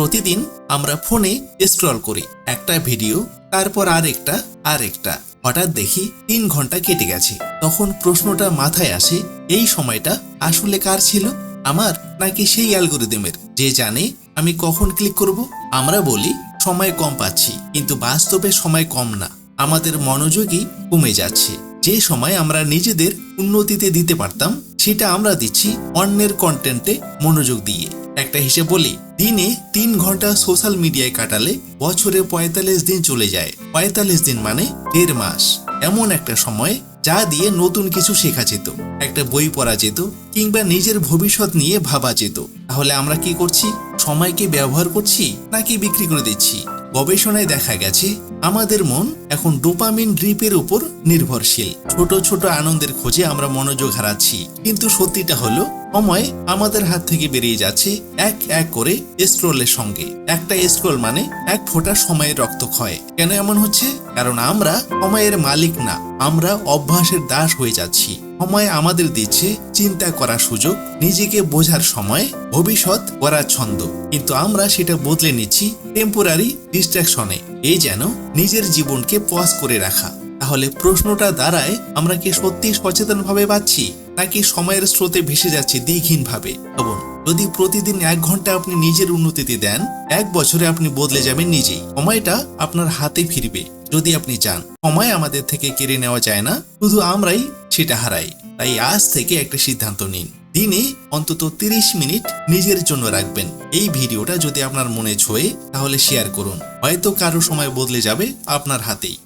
প্রতিদিন আমরা ফোনে স্ক্রল করি, একটা ভিডিও, তারপর আরেকটা আরেকটা। হঠাৎ দেখি তিন ঘণ্টা কেটে গেছে। তখন প্রশ্নটা মাথায় আসে, এই সময়টা আসলে কার ছিল? আমার নাকি সেই অ্যালগোরিদমের? যে জানে আমি কখন ক্লিক করব? আমরা বলি, সময় কম পাচ্ছি, কিন্তু বাস্তবে সময় কম না। আমাদের মনোযোগই কমে যাচ্ছে। যে সময় আমরা নিজেদের উন্নতিতে দিতে পারতাম, সেটা আমরা দিচ্ছি অন্যের কন্টেন্টে মনোযোগ দিয়ে। একটা হিসেব বলি, দিনে তিন ঘণ্টা সোশ্যাল মিডিয়ায় কাটালে বছরে পঁয়তাল্লিশ দিন চলে যায়। পঁয়তাল্লিশ দিন মানে দেড় মাস। এমন একটা সময় যা দিয়ে নতুন কিছু শেখা যেত। একটা বই পড়া যেত কিংবা নিজের ভবিষ্যৎ নিয়ে ভাবা যেত। তাহলে আমরা কি করছি? সময়কে ব্যবহার করছি নাকি বিক্রি করে দিচ্ছি? গবেষণায় দেখা গেছে, আমাদের মন এখন ডোপামিন ড্রিপের উপর নির্ভরশীল। ছোট ছোট আনন্দের খোঁজে আমরা মনোযোগ হারাচ্ছি। কিন্তু সত্যিটা হলো, সময় আমাদের হাত থেকে বেরিয়ে যাচ্ছে এক এক করে স্ক্রোলের সঙ্গে। একটা স্ক্রোল মানে এক ফোঁটা সময়ের রক্তক্ষয়। কেন এমন হচ্ছে? কারণ আমরা সময়ের মালিক না, আমরা অভ্যাসের দাস হয়ে যাচ্ছি। সময় আমাদের দিচ্ছে চিন্তা করার সুযোগ, নিজেকে বোঝার সময়, ভবিষ্যৎ করার ছন্দ। কিন্তু আমরা সেটা বদলে নিচ্ছি টেম্পোরারি ডিস্ট্রাকশনে এই যেন নিজের জীবনকে পজ করে রাখা। তাহলে প্রশ্নটা দাঁড়ায়, আমরা কি সত্যি সচেতনভাবে পাচ্ছি নাকি সময়ের স্রোতে ভেসে যাচ্ছি দিকহীন ভাবে যদি প্রতিদিন এক ঘণ্টা আপনি নিজের উন্নতিতে দেন, এক বছরে আপনি বদলে যাবেন নিজেই। সময়টা আপনার হাতে ফিরবে, যদি আপনি চান। সময় আমাদের থেকে কেড়ে নেওয়া যায় না, শুধু আমরাই সেটা হারাই। তাই আজ থেকে একটা সিদ্ধান্ত নিন। দিনে অন্তত 30 মিনিট নিজের জন্য রাখবেন। এই ভিডিওটা যদি আপনার মনে ছোঁয়ে, তাহলে শেয়ার করুন। হয়তো কারও সময় বদলে যাবে আপনার হাতেই।